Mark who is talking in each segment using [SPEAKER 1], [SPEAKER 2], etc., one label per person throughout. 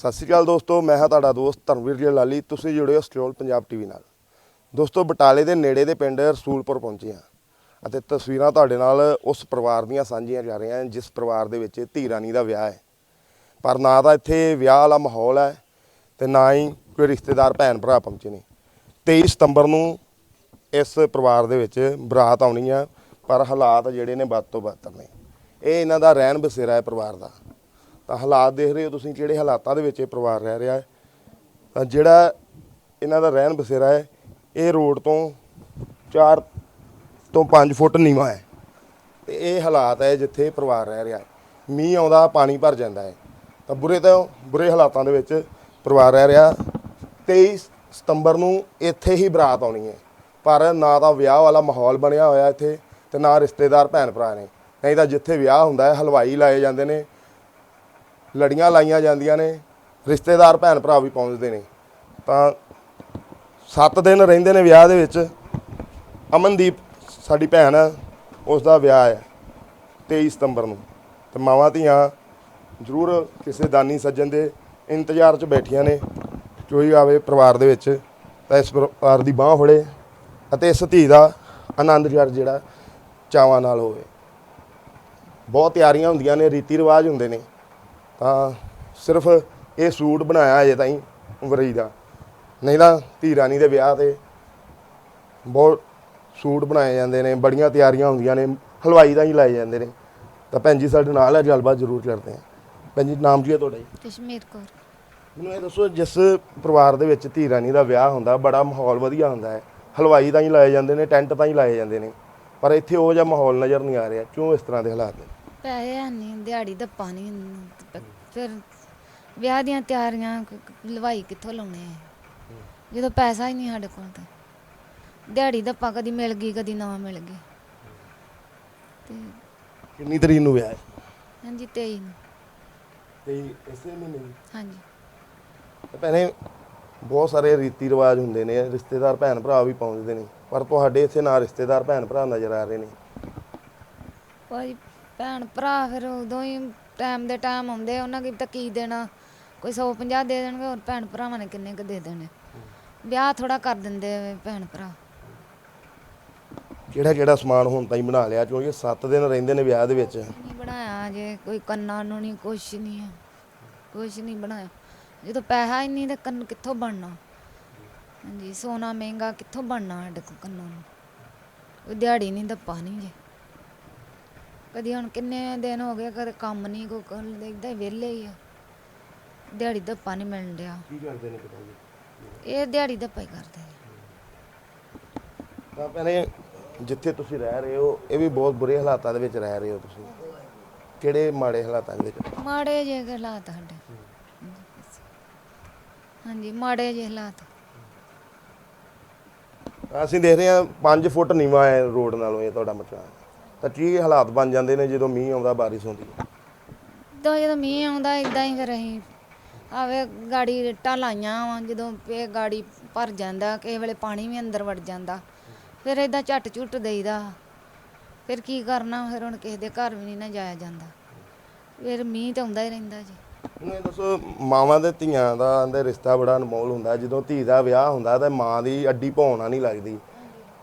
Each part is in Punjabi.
[SPEAKER 1] ਸਤਿ ਸ਼੍ਰੀ ਅਕਾਲ ਦੋਸਤੋ, ਮੈਂ ਹਾਂ ਤੁਹਾਡਾ ਦੋਸਤ ਧਰਮਵੀਰ ਜੀ ਲਾਲੀ। ਤੁਸੀਂ ਜੁੜੇ ਹੋ ਸਟੋਲ ਪੰਜਾਬ ਟੀਵੀ ਨਾਲ। ਦੋਸਤੋ, ਬਟਾਲੇ ਦੇ ਨੇੜੇ ਦੇ ਪਿੰਡ ਰਸੂਲਪੁਰ ਪਹੁੰਚੇ ਹਾਂ ਅਤੇ ਤਸਵੀਰਾਂ ਤੁਹਾਡੇ ਨਾਲ ਉਸ ਪਰਿਵਾਰ ਦੀਆਂ ਸਾਂਝੀਆਂ ਜਾ ਰਹੀਆਂ ਜਿਸ ਪਰਿਵਾਰ ਦੇ ਵਿੱਚ ਧੀ ਰਾਣੀ ਦਾ ਵਿਆਹ ਹੈ। ਪਰ ਨਾ ਤਾਂ ਇੱਥੇ ਵਿਆਹ ਵਾਲਾ ਮਾਹੌਲ ਹੈ ਤੇ ਨਾ ਹੀ ਕੋਈ ਰਿਸ਼ਤੇਦਾਰ ਭੈਣ ਭਰਾ ਪਹੁੰਚੇ ਨੇ। 23 ਸਤੰਬਰ ਨੂੰ ਇਸ ਪਰਿਵਾਰ ਦੇ ਵਿੱਚ ਬਰਾਤ ਆਉਣੀ ਆ, ਪਰ ਹਾਲਾਤ ਜਿਹੜੇ ਨੇ ਵੱਧ ਤੋਂ ਬੱਤਰ ਨੇ। ਇਹ ਇਹਨਾਂ ਦਾ ਰਹਿਣ ਬਸੇਰਾ ਹੈ ਪਰਿਵਾਰ ਦਾ। ਤਾਂ ਹਾਲਾਤ ਦੇਖ ਰਹੇ ਹੋ ਤੁਸੀਂ ਕਿਹੜੇ ਹਾਲਾਤਾਂ ਦੇ ਵਿੱਚ ਇਹ ਪਰਿਵਾਰ ਰਹਿ ਰਿਹਾ ਹੈ। ਤਾਂ ਜਿਹੜਾ ਇਹਨਾਂ ਦਾ ਰਹਿਣ ਬਸੇਰਾ ਹੈ, ਇਹ ਰੋਡ ਤੋਂ 4 ਤੋਂ 5 ਫੁੱਟ ਨੀਵਾ ਹੈ। ਤੇ ਇਹ ਹਾਲਾਤ ਹੈ ਜਿੱਥੇ ਪਰਿਵਾਰ ਰਹਿ ਰਿਹਾ ਹੈ। ਮੀਂਹ ਆਉਂਦਾ, ਪਾਣੀ ਭਰ ਜਾਂਦਾ ਹੈ। ਤਾਂ ਬੁਰੇ ਤੋਂ ਬੁਰੇ ਹਾਲਾਤਾਂ ਦੇ ਵਿੱਚ ਪਰਿਵਾਰ ਰਹਿ ਰਿਹਾ। 23 ਸਤੰਬਰ ਨੂੰ ਇੱਥੇ ਹੀ ਬਰਾਤ ਆਉਣੀ ਹੈ। ਪਰ ਨਾ ਤਾਂ ਵਿਆਹ ਵਾਲਾ ਮਾਹੌਲ ਬਣਿਆ ਹੋਇਆ ਇੱਥੇ ਤੇ ਨਾ ਰਿਸ਼ਤੇਦਾਰ ਭੈਣ ਭਰਾ ਨੇ। ਨਹੀਂ ਤਾਂ ਜਿੱਥੇ ਵਿਆਹ ਹੁੰਦਾ ਹੈ, ਹਲਵਾਈ ਲਾਏ ਜਾਂਦੇ ਨੇ। ਲੜੀਆਂ ਲਾਈਆਂ ਜਾਂਦੀਆਂ ਨੇ, ਰਿਸ਼ਤੇਦਾਰ ਭੈਣ ਭਰਾ ਵੀ ਪਹੁੰਚਦੇ ਨੇ। ਤਾਂ 7 ਦਿਨ ਰਹਿੰਦੇ ਨੇ ਵਿਆਹ ਦੇ ਵਿੱਚ। ਅਮਨਦੀਪ, ਸਾਡੀ ਭੈਣ ਹੈ ਉਸ ਦਾ ਵਿਆਹ ਹੈ 23 ਸਤੰਬਰ ਨੂੰ। ਤੇ ਮਾਵਾਂ ਧੀਆਂ ਜ਼ਰੂਰ ਕਿਸੇ ਦਾਨੀ ਸੱਜਣ ਦੇ ਇੰਤਜ਼ਾਰ 'ਚ ਬੈਠੀਆਂ ਨੇ ਕੋਈ ਆਵੇ ਪਰਿਵਾਰ ਦੇ ਵਿੱਚ। ਤਾਂ ਇਸ ਪਰਿਵਾਰ ਦੀ ਬਾਹ ਫੜੇ ਅਤੇ ਇਸ ਧੀ ਦਾ ਆਨੰਦ ਜਿਹੜਾ ਚਾਵਾਂ ਨਾਲ ਹੋਵੇ। ਬਹੁਤ ਤਿਆਰੀਆਂ ਹੁੰਦੀਆਂ ਨੇ, ਰੀਤੀ ਰਿਵਾਜ ਹੁੰਦੇ ਨੇ। ਤਾਂ ਸਿਰਫ ਇਹ ਸੂਟ ਬਣਾਇਆ ਅਜੇ ਤਾਈਂ ਵਰਈ ਦਾ। ਨਹੀਂ ਤਾਂ ਧੀ ਰਾਣੀ ਦੇ ਵਿਆਹ ਤੇ ਬਹੁਤ ਸੂਟ ਬਣਾਏ ਜਾਂਦੇ ਨੇ ਬੜੀਆਂ ਤਿਆਰੀਆਂ ਹੁੰਦੀਆਂ ਨੇ ਹਲਵਾਈ ਦਾ ਹੀ ਲਾਏ ਜਾਂਦੇ ਨੇ। ਤਾਂ ਭੈਣ ਜੀ ਸਾਡੇ ਨਾਲ ਹੈ ਗੱਲਬਾਤ ਜ਼ਰੂਰ ਕਰਦੇ ਹਾਂ। ਭੈਣ ਜੀ ਨਾਮ ਕੀ ਹੈ ਤੁਹਾਡਾ ਜੀ?
[SPEAKER 2] ਕਸ਼ਮੀਰ ਕੌਰ।
[SPEAKER 1] ਮੈਨੂੰ ਇਹ ਦੱਸੋ ਜਿਸ ਪਰਿਵਾਰ ਦੇ ਵਿੱਚ ਧੀ ਰਾਣੀ ਦਾ ਵਿਆਹ ਹੁੰਦਾ ਬੜਾ ਮਾਹੌਲ ਵਧੀਆ ਹੁੰਦਾ ਹੈ। ਹਲਵਾਈ ਤਾਂ ਹੀ ਲਾਏ ਜਾਂਦੇ ਨੇ ਟੈਂਟ ਤਾਂ ਹੀ ਲਾਏ ਜਾਂਦੇ ਨੇ। ਪਰ ਇੱਥੇ ਉਹ ਜਿਹਾ ਮਾਹੌਲ ਨਜ਼ਰ ਨਹੀਂ ਆ ਰਿਹਾ ਕਿਉਂ ਇਸ ਤਰ੍ਹਾਂ ਦੇ ਹਾਲਾਤ ਨੇ?
[SPEAKER 2] ਪੈਸੇ ਨਹੀਂ ਦਿਹਾੜੀ ਦੱਪਾ ਨਹੀਂ ਫਿਰ ਵਿਆਹ ਦੀਆਂ ਤਿਆਰੀਆਂ ਹਲਵਾਈ ਕਿੱਥੋਂ ਲਾਉਣੇ ਆ? ਜਦੋਂ ਪੈਸਾ ਹੀ ਨਹੀਂ ਸਾਡੇ ਕੋਲ ਤਾਂ। ਦਿਹਾੜੀ ਦੱਪਾ ਕਦੀ ਮਿਲ ਗਈ ਕਦੀ ਨਾ ਮਿਲ ਗਈ। ਤੇ
[SPEAKER 1] ਕਿੰਨੀ ਤਰੀਕ ਨੂੰ ਵਿਆਹ ਹੈ?
[SPEAKER 2] ਹਾਂਜੀ 23 ਨੂੰ।
[SPEAKER 1] ਤੇ ਇਸੇ ਮਹੀਨੇ ਦੀ?
[SPEAKER 2] ਹਾਂਜੀ।
[SPEAKER 1] ਤੇ ਭੈਣੇ ਬਹੁਤ ਸਾਰੇ ਰੀਤੀ ਰਿਵਾਜ ਹੁੰਦੇ ਨੇ ਰਿਸ਼ਤੇਦਾਰ ਭੈਣ ਭਰਾ ਵੀ ਪਹੁੰਚਦੇ ਨੇ ਪਰ ਤੁਹਾਡੇ ਇੱਥੇ ਨਾ ਰਿਸ਼ਤੇਦਾਰ ਭੈਣ ਭਰਾ ਨਜ਼ਰ ਆ ਰਹੇ ਨੇ।
[SPEAKER 2] ਭੈਣ ਭਰਾ ਫਿਰ ਉਦੋਂ ਹੀ ਟਾਈਮ ਦੇ ਟਾਈਮ ਆਉਂਦੇ ਉਹਨਾਂ ਕੀ ਤਾਂ ਕੀ ਦੇਣਾ ਕੋਈ 150 ਦੇ ਦੇਣਗੇ ਹੋਰ ਭੈਣ ਭਰਾਵਾਂ ਨੇ ਕਿੰਨੇ ਕੁ ਦੇ ਦੇਣੇ। ਵਿਆਹ ਥੋੜਾ ਕਰ ਦਿੰਦੇ ਭੈਣ ਭਰਾ।
[SPEAKER 1] ਕਿਹੜਾ ਕਿਹੜਾ ਸਮਾਨ ਹੁਣ ਤਾਈਂ ਬਣਾ ਲਿਆ? ਕਿਉਂਕਿ 7 ਦਿਨ ਰਹਿੰਦੇ ਨੇ ਵਿਆਹ ਦੇ ਵਿੱਚ।
[SPEAKER 2] ਨਹੀਂ ਬਣਾਇਆ ਜੇ ਕੋਈ ਕੰਨਾਂ ਨੂੰ ਨਹੀਂ ਕੁਛ ਨਹੀਂ ਹੈ ਕੁਛ ਨਹੀਂ ਬਣਾਇਆ। ਜਦੋਂ ਪੈਸਾ ਹੀ ਨਹੀਂ ਤਾਂ ਕੰਨ ਕਿੱਥੋਂ ਬਣਨਾ? ਹਾਂਜੀ ਸੋਨਾ ਮਹਿੰਗਾ ਕਿੱਥੋਂ ਬਣਨਾ ਸਾਡੇ ਕੋਲ ਕੰਨਾਂ ਨੂੰ? ਦਿਹਾੜੀ ਨਹੀਂ ਦੱਪਾ ਨਹੀਂ ਜੇ। ਕਦੀ ਹੁਣ ਕਿੰਨੇ ਦਿਨ ਹੋ ਗਏ ਕਦੇ ਕੰਮ ਨਹੀਂ ਕੋਈ ਕਰਨ ਇਦਾਂ ਹੀ ਵਿਹਲੇ ਹੀ ਆ। ਦਿਹਾੜੀ ਦੱਪਾ ਨਹੀਂ ਮਿਲਣ ਡਿਆ।
[SPEAKER 1] ਕੀ ਕਰਦੇ ਨੇ ਪਿਤਾ ਜੀ?
[SPEAKER 2] ਇਹ ਦਿਹਾੜੀ ਦੱਪਾ ਹੀ ਕਰਦੇ ਆ।
[SPEAKER 1] ਤਾਂ ਭੈਣੇ ਜਿੱਥੇ ਤੁਸੀਂ ਰਹਿ ਰਹੇ ਹੋ ਇਹ ਵੀ ਬਹੁਤ ਬੁਰੇ ਹਾਲਾਤਾਂ ਦੇ ਵਿੱਚ ਰਹਿ ਰਹੇ ਹੋ ਤੁਸੀਂ। ਕਿਹੜੇ ਮਾੜੇ ਹਾਲਾਤਾਂ ਦੇ ਵਿੱਚ?
[SPEAKER 2] ਮਾੜੇ ਜਿਹੇ ਹਾਲਾਤ ਸਾਡੇ। ਹਾਂਜੀ ਮਾੜੇ ਜਿਹੇ ਹਾਲਾਤ।
[SPEAKER 1] ਅਸੀਂ ਦੇਖ ਰਹੇ ਹਾਂ 5 ਫੁੱਟ ਨੀਵਾ ਹੈ ਰੋਡ ਨਾਲੋਂ ਇਹ ਤੁਹਾਡਾ ਮਕਾਨ। ਤਾਂ ਕੀ ਹਾਲਾਤ ਬਣ ਜਾਂਦੇ ਨੇ ਜਦੋਂ ਮੀਂਹ ਆਉਂਦਾ ਬਾਰਿਸ਼ ਹੁੰਦੀ ਹੈ?
[SPEAKER 2] ਤਾਂ ਜਦੋਂ ਮੀਂਹ ਆਉਂਦਾ ਇਦਾਂ ਹੀ ਫਿਰ ਅਸੀਂ ਆਵੇ ਗਾੜੀ ਇੱਟਾਂ ਲਾਈਆਂ ਵਾ ਜਦੋਂ ਇਹ ਗਾੜੀ ਭਰ ਜਾਂਦਾ ਕਿਸੇ ਵੇਲੇ ਪਾਣੀ ਵੀ ਅੰਦਰ ਵੜ ਜਾਂਦਾ। ਫਿਰ ਇਦਾਂ ਝੱਟ ਝੁੱਟ ਦੇਈਦਾ। ਫਿਰ ਕੀ ਕਰਨਾ ਫਿਰ ਹੁਣ ਕਿਸੇ ਦੇ ਘਰ ਵੀ ਨਹੀਂ ਨਾ ਜਾਇਆ ਜਾਂਦਾ। ਫਿਰ ਮੀਂਹ ਤਾਂ ਆਉਂਦਾ ਹੀ ਰਹਿੰਦਾ ਜੀ।
[SPEAKER 1] ਇਹ ਦੱਸੋ ਮਾਵਾਂ ਦੇ ਧੀਆਂ ਦਾ ਦੇ ਰਿਸ਼ਤਾ ਬੜਾ ਅਨਮੋਲ ਹੁੰਦਾ ਜਦੋਂ ਧੀ ਦਾ ਵਿਆਹ ਹੁੰਦਾ ਤਾਂ ਮਾਂ ਦੀ ਅੱਡੀ ਭੌਣਾ ਨਹੀਂ ਲੱਗਦੀ।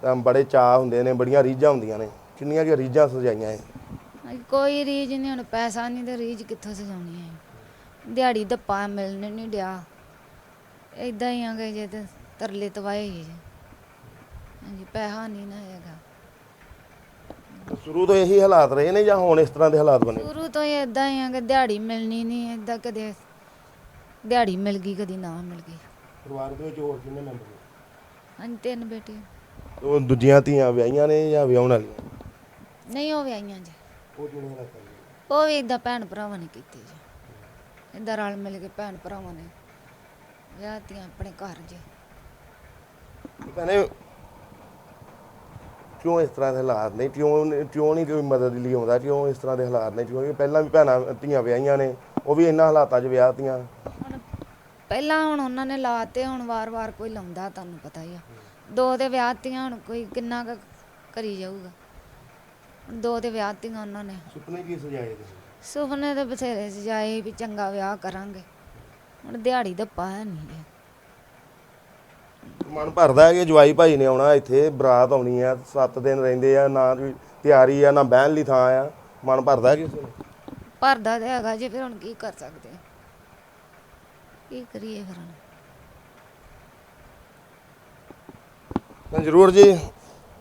[SPEAKER 1] ਤਾਂ ਬੜੇ ਚਾਹ ਹੁੰਦੇ ਨੇ ਬੜੀਆਂ ਰੀਝਾਂ ਹੁੰਦੀਆਂ ਨੇ। ਕਿੰਨੀਆਂ ਕਿ ਰੀਝਾਂ ਸਜਾਈਆਂ
[SPEAKER 2] ਅਸੀਂ ਕੋਈ ਰੀਝ ਨਹੀਂ ਹੁਣ ਪੈਸਾ ਨਹੀਂ ਤੇ ਰੀਝ ਕਿੱਥੋਂ ਸਜਾਉਣੀ ਹੈ? ਦਿਹਾੜੀ ਦੱਪਾ ਮਿਲਣ ਨਹੀਂ ਡਿਆ। ਇਦਾਂ ਹੀ ਆ ਗਏ ਜੇ ਤੇ ਤਰਲੇ ਤਵਾਏ ਹੀ ਜੇ। ਹਾਂਜੀ ਪੈਸਾ ਨਹੀਂ ਨਾ ਹੈਗਾ।
[SPEAKER 1] ਸ਼ੁਰੂ ਤੋਂ ਇਹੀ ਹਾਲਾਤ ਰਹੇ ਨੇ ਜਾਂ ਹੁਣ ਇਸ ਤਰ੍ਹਾਂ ਦੇ ਹਾਲਾਤ ਬਣੇ?
[SPEAKER 2] ਸ਼ੁਰੂ ਤੋਂ ਹੀ ਇਦਾਂ ਹੀ ਆ ਕਿ ਦਿਹਾੜੀ ਮਿਲਣੀ ਨਹੀਂ ਇਦਾਂ ਕਦੇ ਦਿਹਾੜੀ ਮਿਲ ਗਈ ਕਦੀ ਨਾ ਮਿਲ ਗਈ।
[SPEAKER 1] ਪਰਿਵਾਰ ਦੇ ਵਿੱਚ ਹੋਰ ਕਿੰਨੇ ਮੈਂਬਰ
[SPEAKER 2] ਹਾਂਜੀ ਤਿੰਨ ਬੇਟੇ
[SPEAKER 1] ਉਹ ਦੂਜੀਆਂ ਧੀਆਂ ਵਿਆਹੀਆਂ ਨੇ ਜਾਂ ਵਿਆਹਣ ਵਾਲੀਆਂ
[SPEAKER 2] ਨਹੀਂ ਉਹ ਵਿਆਹੀਆਂ ਜੀ।
[SPEAKER 1] ਉਹ ਨੇ
[SPEAKER 2] ਵੀ ਇਦਾਂ ਭੈਣ ਭਰਾਵਾਂ ਨੇ ਕੀਤੀ ਜੀ। ਇਦਾਂ ਰਲ ਮਿਲ ਕੇ ਭੈਣ ਭਰਾਵਾਂ ਨੇ ਵਿਆਹਤੀਆਂ ਆਪਣੇ ਘਰ ਜੇ।
[SPEAKER 1] ਭੈਣੇ ਕਿਉਂ ਇਸ ਤਰ੍ਹਾਂ ਦੇ ਹਾਲਾਤ ਨੇ? ਕਿਉਂ ਨੀ- ਕਿਉਂ ਨਹੀਂ ਕੋਈ ਮਦਦ ਲਈ ਆਉਂਦਾ? ਕਿਉਂ ਇਸ ਤਰ੍ਹਾਂ ਦੇ ਹਾਲਾਤ ਨੇ? ਕਿਉਂਕਿ ਪਹਿਲਾਂ ਵੀ ਭੈਣਾਂ ਧੀਆਂ ਵਿਆਹੀਆਂ ਨੇ ਉਹ ਵੀ ਇਹਨਾਂ ਹਾਲਾਤਾਂ 'ਚ ਵਿਆਹਤੀਆਂ।
[SPEAKER 2] ਹੁਣ ਪਹਿਲਾਂ ਹੁਣ ਉਹਨਾਂ ਨੇ ਲਾਤੇ ਹੁਣ ਵਾਰ-ਵਾਰ ਕੋਈ ਲਾਉਂਦਾ ਤੁਹਾਨੂੰ ਪਤਾ ਹੀ ਆ। ਦੋ ਤੇ ਵਿਆਹਤੀਆਂ ਹੁਣ ਕੋਈ ਕਿੰਨਾ ਕੁ ਕਰੀ ਜਾਊਗਾ। ਦੋ ਤੇ ਵਿਆਹਤੀਆਂ ਉਹਨਾਂ ਨੇ।
[SPEAKER 1] ਸੁਪਨੇ ਕੀ ਸਜਾਏ ਤੁਸੀਂ?
[SPEAKER 2] ਸੁਪਨੇ ਤੇ ਬਥੇਰੇ ਸਜਾਏ ਵੀ ਚੰਗਾ ਵਿਆਹ ਕਰਾਂਗੇ। ਹੁਣ ਦਿਹਾੜੀ ਦਾ ਹੈ ਨਹੀਂ
[SPEAKER 1] ਮਨ ਭਰਦਾ ਹੈ ਕਿ ਜਵਾਈ ਭਾਈ ਨੇ ਆਉਣਾ ਇੱਥੇ ਬਰਾਤ ਆਉਣੀ ਆ 7 ਦਿਨ ਰਹਿੰਦੇ ਆ ਨਾ ਕੋਈ ਤਿਆਰੀ ਆ ਨਾ ਬਹਿਣ ਲਈ ਥਾਂ ਆ। ਮਨ ਭਰਦਾ ਹੈ ਨੂੰ
[SPEAKER 2] ਭਰਦਾ ਤੇ ਹੈਗਾ ਜੀ ਫਿਰ ਹੁਣ ਕੀ ਕਰ ਸਕਦੇ? ਹਾਂ? ਕੀ ਕਰੀਏ ਫਿਰ ਹੁਣ?
[SPEAKER 1] ਤਾਂ ਜ਼ਰੂਰ ਜੀ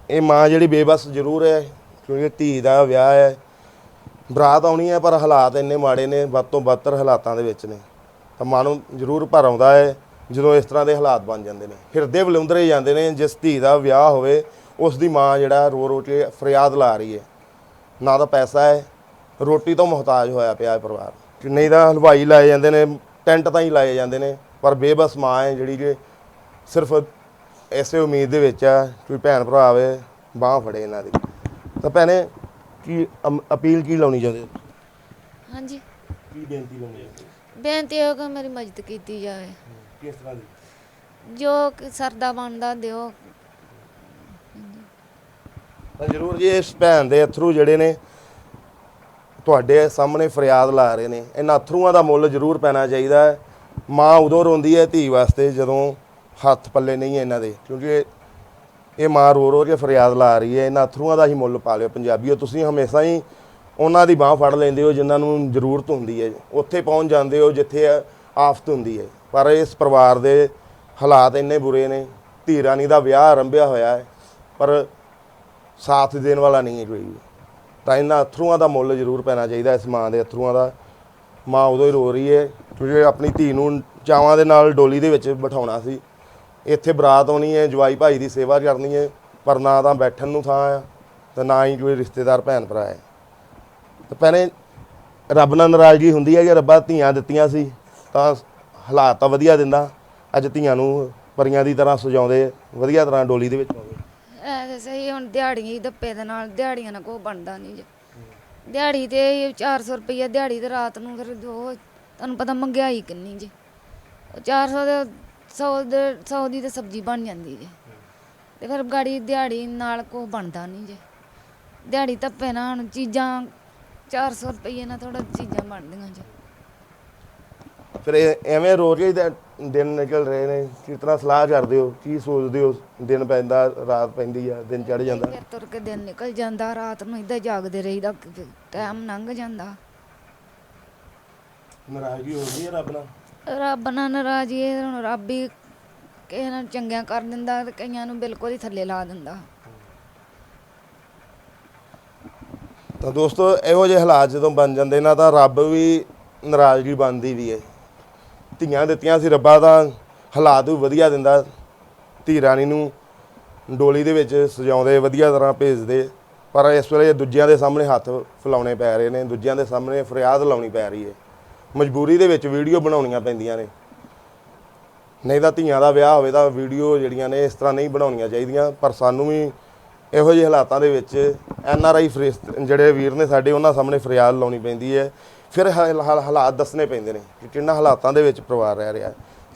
[SPEAKER 1] ਇਹ ਮਾਂ ਜਿਹੜੀ ਬੇਬਸ ਜ਼ਰੂਰ ਹੈ ਕਿਉਂਕਿ ਧੀ ਦਾ ਵਿਆਹ ਹੈ। ਬਰਾਤ ਆਉਣੀ ਹੈ, ਪਰ ਹਾਲਾਤ ਇੰਨੇ ਮਾੜੇ ਨੇ, ਵੱਧ ਤੋਂ ਬੱਤਰ ਹਾਲਾਤਾਂ ਦੇ ਵਿੱਚ ਨੇ। ਤਾਂ ਮਨ ਨੂੰ ਜ਼ਰੂਰ ਭਰ ਆਉਂਦਾ ਹੈ, ਜਦੋਂ ਇਸ ਤਰ੍ਹਾਂ ਦੇ ਹਾਲਾਤ ਬਣ ਜਾਂਦੇ ਨੇ। ਹਿਰਦੇ ਬਲੁੰਦਰੇ ਜਾਂਦੇ ਨੇ, ਜਿਸ ਧੀ ਦਾ ਵਿਆਹ ਹੋਵੇ, ਉਸ ਦੀ ਮਾਂ ਜਿਹੜਾ ਰੋ ਰੋ ਕੇ ਫਰਿਆਦ ਲਾ ਰਹੀ ਹੈ। ਨਾ ਤਾਂ ਪੈਸਾ ਹੈ, ਰੋਟੀ ਤੋਂ ਮੁਹਤਾਜ ਹੋਇਆ ਪਿਆ ਹੈ ਪਰਿਵਾਰ। ਨਹੀਂ ਤਾਂ ਹਲਵਾਈ ਲਾਏ ਜਾਂਦੇ ਨੇ, ਟੈਂਟ ਤਾਂ ਹੀ ਲਾਏ ਜਾਂਦੇ ਨੇ, ਪਰ ਬੇਬਸ ਮਾਂ ਹੈ ਜਿਹੜੀ ਕਿ ਸਿਰਫ ਐਸੇ ਉਮੀਦ ਦੇ ਵਿੱਚ ਆ ਕੋਈ ਭੈਣ ਭਰਾ ਆਵੇ, ਬਾਹ ਫੜੇ ਇਹਨਾਂ ਦੀ। ਤਾਂ ਭੈਣੇ ਕੀ ਅਮ- ਅਪੀਲ ਕੀ ਲਾਉਣੀ ਚਾਹੁੰਦੇ ਹੋ?
[SPEAKER 2] ਹਾਂਜੀ।
[SPEAKER 1] ਕੀ ਬੇਨਤੀ ਲਾਉਣੀ ਚਾਹੁੰਦੇ ਹੋ?
[SPEAKER 2] ਬੇਨਤੀ ਹੈ ਕਿ ਮੇਰੀ ਮਦਦ ਕੀਤੀ ਜਾਵੇ।
[SPEAKER 1] ਕਿਸ ਤਰ੍ਹਾਂ ਦੀ?
[SPEAKER 2] ਜੋ ਕਿ ਸਰਦਾ ਬਣਦਾ ਦਿਓ।
[SPEAKER 1] ਤਾਂ ਜ਼ਰੂਰ ਜੀ ਇਸ ਭੈਣ ਦੇ ਅਥਰੂ ਜਿਹੜੇ ਨੇ ਤੁਹਾਡੇ ਸਾਹਮਣੇ ਫਰਿਆਦ ਲਾ ਰਹੇ ਨੇ। ਇਹਨਾਂ ਅਥਰੂਆਂ ਦਾ ਮੁੱਲ ਜ਼ਰੂਰ ਪੈਣਾ ਚਾਹੀਦਾ ਹੈ। ਮਾਂ ਉਦੋਂ ਰੋਂਦੀ ਹੈ ਧੀ ਵਾਸਤੇ ਜਦੋਂ ਹੱਥ ਪੱਲੇ ਨਹੀਂ ਹੈ ਇਹਨਾਂ ਦੇ। ਕਿਉਂਕਿ ਇਹ ਇਹ ਮਾਂ ਰੋ ਰੋ ਕੇ ਫਰਿਆਦ ਲਾ ਰਹੀ ਹੈ, ਇਹਨਾਂ ਅਥਰੂਆਂ ਦਾ ਹੀ ਮੁੱਲ ਪਾ ਲਿਓ ਪੰਜਾਬੀਓ, ਤੁਸੀਂ ਹਮੇਸ਼ਾ ਹੀ ਉਹਨਾਂ ਦੀ ਬਾਹ ਫੜ ਲੈਂਦੇ ਹੋ, ਜਿਨ੍ਹਾਂ ਨੂੰ ਜ਼ਰੂਰਤ ਹੁੰਦੀ ਹੈ। ਉੱਥੇ ਪਹੁੰਚ ਜਾਂਦੇ ਹੋ, ਜਿੱਥੇ ਆਫਤ ਹੁੰਦੀ ਹੈ। ਪਰ ਇਸ ਪਰਿਵਾਰ ਦੇ ਹਾਲਾਤ ਇੰਨੇ ਬੁਰੇ ਨੇ ਧੀ ਰਾਣੀ ਦਾ ਵਿਆਹ ਆਰੰਭਿਆ ਹੋਇਆ ਹੈ, ਪਰ ਸਾਥ ਦੇਣ ਵਾਲਾ ਨਹੀਂ ਹੈ ਕੋਈ ਵੀ। ਤਾਂ ਇਹਨਾਂ ਅਥਰੂਆਂ ਦਾ ਮੁੱਲ ਜ਼ਰੂਰ ਪੈਣਾ ਚਾਹੀਦਾ, ਇਸ ਮਾਂ ਦੇ ਅਥਰੂਆਂ ਦਾ। ਮਾਂ ਉਦੋਂ ਹੀ ਰੋ ਰਹੀ ਹੈ ਕਿਉਂਕਿ ਆਪਣੀ ਧੀ ਨੂੰ ਚਾਵਾਂ ਦੇ ਨਾਲ ਡੋਲੀ ਦੇ ਵਿੱਚ ਬਿਠਾਉਣਾ ਸੀ। ਇੱਥੇ ਬਰਾਤ ਆਉਣੀ ਹੈ, ਜਵਾਈ ਭਾਈ ਦੀ ਸੇਵਾ ਕਰਨੀ ਹੈ, ਪਰ ਨਾ ਤਾਂ ਬੈਠਣ ਨੂੰ ਥਾਂ ਆ ਤੇ ਨਾ ਹੀ ਕੋਈ ਰਿਸ਼ਤੇਦਾਰ ਭੈਣ ਭਰਾ ਹੈ। ਤੇ ਭੈਣੇ ਰੱਬ ਨਾਲ ਨਾਰਾਜ਼ਗੀ ਹੁੰਦੀ ਹੈ ਕਿ ਰੱਬਾ ਧੀਆਂ ਦਿੱਤੀਆਂ ਸੀ, ਤਾਂ ਹਾਲਾਤ ਤਾਂ ਵਧੀਆ ਦਿੰਦਾ। ਅੱਜ ਧੀਆਂ ਨੂੰ ਪਰੀਆਂ ਦੀ ਤਰ੍ਹਾਂ ਸਜਾਉਂਦੇ, ਵਧੀਆ ਤਰ੍ਹਾਂ ਡੋਲੀ ਦੇ ਵਿੱਚ ਪਾਉਂਦੇ।
[SPEAKER 2] ਐ ਤਾਂ ਸਹੀ, ਹੁਣ ਦਿਹਾੜੀ ਦੱਪੇ ਦੇ ਨਾਲ ਦਿਹਾੜੀਆਂ ਨਾਲ ਕੋਈ ਬਣਦਾ ਨਹੀਂ ਜੀ। ਦਿਹਾੜੀ ਤੇ 400 ਰੁਪਈਆ ਦਿਹਾੜੀ ਤੇ ਰਾਤ ਨੂੰ ਫਿਰ ਉਹ, ਤੁਹਾਨੂੰ ਪਤਾ ਮਹਿੰਗਾਈ ਕਿੰਨੀ ਜੀ। ਉਹ 400 ਦੇ 100 ਦੇ 100 ਦੀ ਤੇ ਸਬਜ਼ੀ ਬਣ ਜਾਂਦੀ ਜੀ। ਤੇ ਫਿਰ ਗਾੜੀ ਦਿਹਾੜੀ ਨਾਲ ਕੋਈ ਬਣਦਾ ਨਹੀਂ ਜੀ। ਦਿਹਾੜੀ ਧੱਪੇ ਨਾਲ ਹੁਣ ਚੀਜ਼ਾਂ 400 ਰੁਪਈਏ ਨਾਲ ਥੋੜਾ ਚੀਜ਼ਾਂ ਬਣਦੀਆਂ ਜੀ।
[SPEAKER 1] ਫਿਰ ਇਹ ਐਵੇਂ ਰੋਜ਼ ਹੀ ਦਿਨ- ਦਿਨ ਨਿਕਲ ਰਹੇ ਨੇ। ਕਿਸ ਤਰ੍ਹਾਂ ਸਲਾਹ ਕਰਦੇ ਹੋ? ਕੀ ਸੋਚਦੇ ਹੋ? ਦਿਨ ਪੈਂਦਾ ਰਾਤ ਪੈਂਦੀ ਆ ਦਿਨ ਚੜ ਜਾਂਦਾ।
[SPEAKER 2] ਫਿਰ ਤੁਰ ਕੇ ਦਿਨ ਨਿਕਲ ਜਾਂਦਾ ਰਾਤ ਨੂੰ ਇਦਾਂ ਜਾਗਦੇ ਰਹੀਦਾ ਟਾਈਮ ਲੰਘ ਜਾਂਦਾ।
[SPEAKER 1] ਨਾਰਾਜ਼ਗੀ ਹੋ ਗਈ ਹੈ ਰੱਬ ਨਾਲ।
[SPEAKER 2] ਰੱਬ ਨਾਲ ਨਾਰਾਜ਼ੀ ਹੈ ਹੁਣ ਰੱਬ ਹੀ ਕਿਸੇ ਨੂੰ ਚੰਗਿਆਂ ਕਰ ਦਿੰਦਾ ਤੇ ਕਈਆਂ ਨੂੰ ਬਿਲਕੁਲ ਹੀ ਥੱਲੇ ਲਾ ਦਿੰਦਾ।
[SPEAKER 1] ਤਾਂ ਦੋਸਤੋ, ਇਹੋ ਜਿਹੇ ਹਾਲਾਤ ਜਦੋਂ ਬਣ ਜਾਂਦੇ ਨਾ ਤਾਂ ਰੱਬ ਵੀ ਨਾਰਾਜ਼ਗੀ ਬਣਦੀ ਵੀ ਹੈ। ਧੀਆਂ ਦਿੱਤੀਆਂ ਸੀ ਰੱਬਾ ਦਾ ਹਾਲਾਤ ਵੀ ਵਧੀਆ ਦਿੰਦਾ। ਧੀ ਰਾਣੀ ਨੂੰ ਡੋਲੀ ਦੇ ਵਿੱਚ ਸਜਾਉਂਦੇ, ਵਧੀਆ ਤਰ੍ਹਾਂ ਭੇਜਦੇ। ਪਰ ਇਸ ਵੇਲੇ ਦੂਜਿਆਂ ਦੇ ਸਾਹਮਣੇ ਹੱਥ ਫਲਾਉਣੇ ਪੈ ਰਹੇ ਨੇ, ਦੂਜਿਆਂ ਦੇ ਸਾਹਮਣੇ ਫਰਿਆਦ ਲਾਉਣੀ ਪੈ ਰਹੀ ਹੈ। ਮਜਬੂਰੀ ਦੇ ਵਿੱਚ ਵੀਡੀਓ ਬਣਾਉਣੀਆਂ ਪੈਂਦੀਆਂ ਨੇ। ਨਹੀਂ ਤਾਂ ਧੀਆਂ ਦਾ ਵਿਆਹ ਹੋਵੇ ਤਾਂ ਵੀਡੀਓ ਜਿਹੜੀਆਂ ਨੇ ਇਸ ਤਰ੍ਹਾਂ ਨਹੀਂ ਬਣਾਉਣੀਆਂ ਚਾਹੀਦੀਆਂ ਪਰ ਸਾਨੂੰ ਵੀ ਇਹੋ ਜਿਹੇ ਹਾਲਾਤਾਂ ਦੇ ਵਿੱਚ ਐਨ ਆਰ ਆਈ ਜਿਹੜੇ ਵੀਰ ਨੇ ਸਾਡੇ ਉਹਨਾਂ ਸਾਹਮਣੇ ਫਰਿਆਦ ਲਾਉਣੀ ਪੈਂਦੀ ਹੈ। ਫਿਰ ਹਾਲ- ਹਾਲ- ਹਾਲਾਤ ਦੱਸਣੇ ਪੈਂਦੇ ਨੇ ਕਿ ਕਿੰਨਾ ਹਾਲਾਤਾਂ ਦੇ ਵਿੱਚ ਪਰਿਵਾਰ ਰਹਿ ਰਿਹਾ।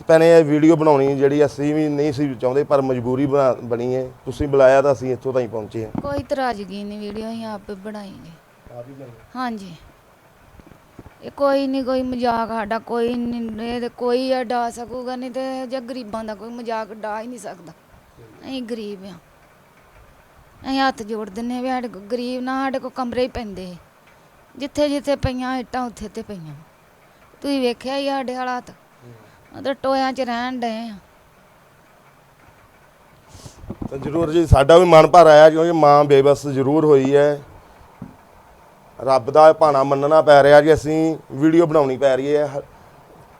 [SPEAKER 1] ਭੈਣੇ ਇਹ ਵੀਡੀਓ ਬਣਾਉਣੀ ਜਿਹੜੀ ਅਸੀਂ ਵੀ ਨਹੀਂ ਸੀ ਚਾਹੁੰਦੇ ਪਰ ਮਜਬੂਰੀ ਬਣਾ- ਹੈ। ਤੁਸੀਂ ਬੁਲਾਇਆ ਤਾਂ ਅਸੀਂ ਇੱਥੋਂ ਤਾਈਂ ਪਹੁੰਚੇ ਹਾਂ।
[SPEAKER 2] ਕੋਈ ਤਰਾਜ਼ਗੀ ਨਹੀਂ ਵੀਡੀਓ ਅਸੀਂ ਆਪੇ ਬਣਾਈ ਜੀ ਹਾਂਜੀ। ਇਹ ਕੋਈ ਨਹੀਂ ਕੋਈ ਮਜ਼ਾਕ ਸਾਡਾ ਕੋਈ ਨਹੀਂ ਇਹ ਤੇ ਕੋਈ ਆ ਸਕੂਗਾ ਨਹੀਂ ਤੇ ਜਾਂ ਗਰੀਬਾਂ ਦਾ ਕੋਈ ਮਜ਼ਾਕ ਡਾ ਹੀ ਨਹੀਂ ਸਕਦਾ। ਅਸੀਂ ਗਰੀਬ ਆ। ਅਸੀਂ ਹੱਥ ਜੋੜ ਦਿੰਨੇ ਵੀ ਸਾਡੇ ਕੋਲ ਗਰੀਬ ਨਾ, ਸਾਡੇ ਕੋਲ ਕਮਰੇ ਹੀ ਪੈਂਦੇ। ਜਿੱਥੇ ਜਿੱਥੇ ਪਈਆਂ ਇੱਟਾਂ, ਉੱਥੇ ਤੇ ਪਈਆਂ। ਤੁਸੀਂ ਵੇਖਿਆ ਹੀ ਆ ਸਾਡੇ ਹਾਲਾਤ? ਮਤਲਬ ਟੋਇਆਂ 'ਚ ਰਹਿਣ ਡਏ ਆ।
[SPEAKER 1] ਤਾਂ ਜ਼ਰੂਰ ਜੀ, ਸਾਡਾ ਵੀ ਮਨ ਭਰ ਆਇਆ ਕਿਉਂਕਿ ਮਾਂ ਬੇਬਸ ਜ਼ਰੂਰ ਹੋਈ ਹੈ। ਰੱਬ ਦਾ ਭਾਣਾ ਮੰਨਣਾ ਪੈ ਰਿਹਾ ਜੀ ਅਸੀਂ ਵੀਡੀਓ ਬਣਾਉਣੀ ਪੈ ਰਹੀ ਹੈ।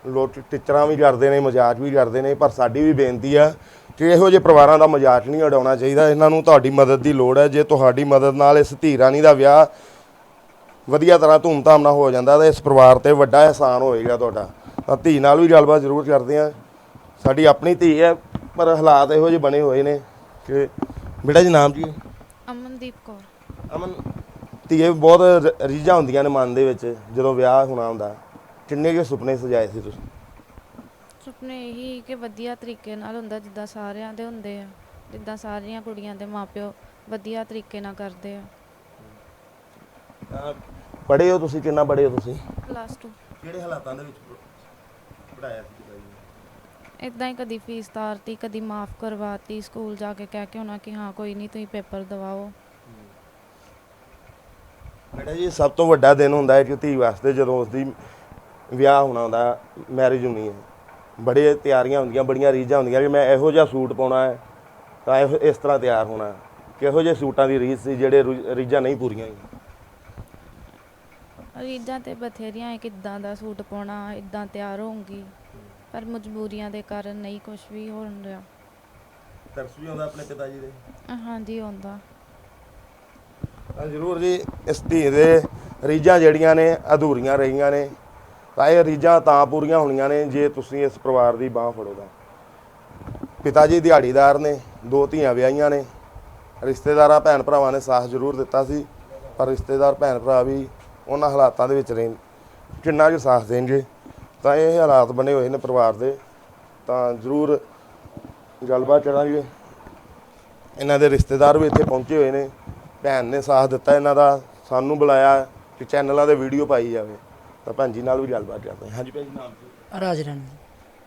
[SPEAKER 1] ਲੋਕ ਟੀਚਰਾਂ ਵੀ ਕਰਦੇ ਨੇ ਮਜ਼ਾਕ ਵੀ ਕਰਦੇ ਨੇ ਪਰ ਸਾਡੀ ਵੀ ਬੇਨਤੀ ਆ ਕਿ ਇਹੋ ਜਿਹੇ ਪਰਿਵਾਰਾਂ ਦਾ ਮਜ਼ਾਕ ਨਹੀਂ ਉਡਾਉਣਾ ਚਾਹੀਦਾ। ਇਹਨਾਂ ਨੂੰ ਤੁਹਾਡੀ ਮਦਦ ਦੀ ਲੋੜ ਹੈ। ਜੇ ਤੁਹਾਡੀ ਮਦਦ ਨਾਲ ਇਸ ਧੀ ਰਾਣੀ ਦਾ ਵਿਆਹ ਵਧੀਆ ਤਰ੍ਹਾਂ ਧੂਮਧਾਮ ਨਾਲ ਹੋ ਜਾਂਦਾ ਤਾਂ ਇਸ ਪਰਿਵਾਰ ਤੇ ਵੱਡਾ ਅਹਿਸਾਨ ਹੋਏਗਾ ਤੁਹਾਡਾ। ਤਾਂ ਧੀ ਨਾਲ ਵੀ ਗੱਲਬਾਤ ਜ਼ਰੂਰ ਕਰਦੇ ਆ ਸਾਡੀ ਆਪਣੀ ਧੀ ਹੈ ਪਰ ਹਾਲਾਤ ਇਹੋ ਜਿਹੇ ਬਣੇ ਹੋਏ ਨੇ ਕਿ ਬੇਟਾ ਜੀ ਨਾਮ ਜੀ
[SPEAKER 3] ਅਮਨਦੀਪ ਕੌਰ।
[SPEAKER 1] ਅਮਨ ਧੀਏ ਬਹੁਤ ਰ- ਰੀਝਾਂ ਹੁੰਦੀਆਂ ਨੇ ਮਨ ਦੇ ਵਿੱਚ ਜਦੋਂ ਵਿਆਹ ਹੋਣਾ ਹੁੰਦਾ। ਕਿੰਨੇ ਕੇ ਸੁਪਨੇ ਸਜਾਏ ਸੀ ਤੁਸੀਂ?
[SPEAKER 3] ਸੁਪਨੇ ਇਹੀ ਕਿ ਵਧੀਆ ਤਰੀਕੇ ਨਾਲ ਹੁੰਦਾ ਜਿੱਦਾਂ ਸਾਰਿਆਂ ਦੇ ਹੁੰਦੇ ਆ। ਜਿੱਦਾਂ ਸਾਰੀਆਂ ਕੁੜੀਆਂ ਦੇ ਮਾਪਿਓ ਵਧੀਆ ਤਰੀਕੇ ਨਾਲ ਕਰਦੇ ਆ।
[SPEAKER 1] ਪੜ੍ਹੇ ਹੋ ਤੁਸੀਂ? ਕਿੰਨਾ ਪੜ੍ਹੇ ਹੋ ਤੁਸੀਂ?
[SPEAKER 3] ਪਲੱਸ 2
[SPEAKER 1] ਕਿਹੜੇ ਹਾਲਾਤਾਂ ਦੇ ਵਿੱਚ ਪੜਾਇਆ ਸੀ
[SPEAKER 3] ਇਦਾਂ ਹੀ ਕਦੀ ਫੀਸ ਤਾਰਤੀ ਕਦੀ ਮਾਫ ਕਰਵਾਤੀ ਸਕੂਲ ਜਾ ਕੇ ਕਹਿ ਕੇ ਉਹਨਾਂ ਕਿ ਹਾਂ ਕੋਈ ਨਹੀਂ ਤੁਸੀਂ ਪੇਪਰ ਦਿਵਾਓ।
[SPEAKER 1] ਬੇਟਾ ਜੀ ਸਭ ਤੋਂ ਵੱਡਾ ਦਿਨ ਹੁੰਦਾ ਹੈ ਕਿ ਧੀ ਵਾਸਤੇ ਜਦੋਂ ਉਸਦੀ ਵਿਆਹ ਹੋਣਾ ਹੁੰਦਾ ਮੈਰਿਜ ਹੋਣੀ ਹੈ। ਬੜੇ ਤਿਆਰੀਆਂ ਹੁੰਦੀਆਂ ਬੜੀਆਂ ਰੀਝਾਂ ਹੁੰਦੀਆਂ ਕਿ ਮੈਂ ਇਹੋ ਜਿਹਾ ਸੂਟ ਪਾਉਣਾ ਹੈ ਤਾਂ ਇਹੋ- ਇਸ ਤਰ੍ਹਾਂ ਤਿਆਰ ਹੋਣਾ ਹੈ। ਕਿਹੋ ਜਿਹੇ ਸੂਟਾਂ ਦੀ ਰੀਝ ਸੀ ਜਿਹੜੇ ਰੂ- ਰੀਝਾਂ ਨਹੀਂ ਪੂਰੀਆਂ ਹੋਈਆਂ?
[SPEAKER 3] ਰੀਝਾਂ ਤੇ ਬਥੇਰੀਆਂ ਹੈ ਕਿੱਦਾਂ ਦਾ ਸੂਟ ਪਾਉਣਾ ਇਦਾਂ ਤਿਆਰ ਹੋਊਂਗੀ ਪਰ ਮਜਬੂਰੀਆਂ ਦੇ ਕਾਰਨ ਨਹੀਂ ਕੁਝ ਵੀ ਹੋ ਰਿਹਾ।
[SPEAKER 1] ਤਰਸ ਵੀ ਆਉਂਦਾ ਆਪਣੇ ਪਿਤਾ ਜੀ ਦੇ?
[SPEAKER 3] ਹਾਂਜੀ ਆਉਂਦਾ।
[SPEAKER 1] ਜ਼ਰੂਰ ਜੀ, ਇਸ ਧੀ ਦੇ ਰੀਝਾਂ ਜਿਹੜੀਆਂ ਨੇ, ਅਧੂਰੀਆਂ ਰਹੀਆਂ ਨੇ। ਤਾਂ ਇਹ ਰੀਝਾਂ ਤਾਂ ਪੂਰੀਆਂ ਹੋਣੀਆਂ ਨੇ ਜੇ ਤੁਸੀਂ ਇਸ ਪਰਿਵਾਰ ਦੀ ਬਾਹ ਫੜੋ ਤਾਂ। ਪਿਤਾ ਜੀ ਦਿਹਾੜੀਦਾਰ ਨੇ, ਦੋ ਧੀਆਂ ਵਿਆਹੀਆਂ ਨੇ। ਰਿਸ਼ਤੇਦਾਰਾਂ ਭੈਣ ਭਰਾਵਾਂ ਨੇ ਸਾਥ ਜ਼ਰੂਰ ਦਿੱਤਾ ਸੀ, ਪਰ ਰਿਸ਼ਤੇਦਾਰ ਭੈਣ ਭਰਾ ਵੀ ਉਹਨਾਂ ਹਾਲਾਤਾਂ ਦੇ ਵਿੱਚ ਰਹਿ ਕਿੰਨਾ ਕੁ ਸਾਥ ਦੇਣਗੇ ਤਾਂ ਇਹ ਹਾਲਾਤ ਬਣੇ ਹੋਏ ਨੇ ਪਰਿਵਾਰ ਦੇ। ਤਾਂ ਜ਼ਰੂਰ ਗੱਲਬਾਤ ਕਰਾਂਗੇ। ਇਹਨਾਂ ਦੇ ਰਿਸ਼ਤੇਦਾਰ ਵੀ ਇੱਥੇ ਪਹੁੰਚੇ ਹੋਏ ਨੇ। ਭੈਣ ਨੇ ਸਾਥ ਦਿੱਤਾ ਇਹਨਾਂ ਦਾ ਸਾਨੂੰ ਬੁਲਾਇਆ ਕਿ ਚੈਨਲਾਂ ਤੇ ਵੀਡੀਓ ਪਾਈ ਜਾਵੇ। ਤਾਂ ਭੈਣ ਜੀ ਨਾਲ ਵੀ ਗੱਲਬਾਤ ਕਰਦੇ ਹਾਂ। ਹਾਂਜੀ ਭੈਣ ਜੀ ਨਾਮ ਕੀ
[SPEAKER 4] ਰਾਜ ਰਾਣੀ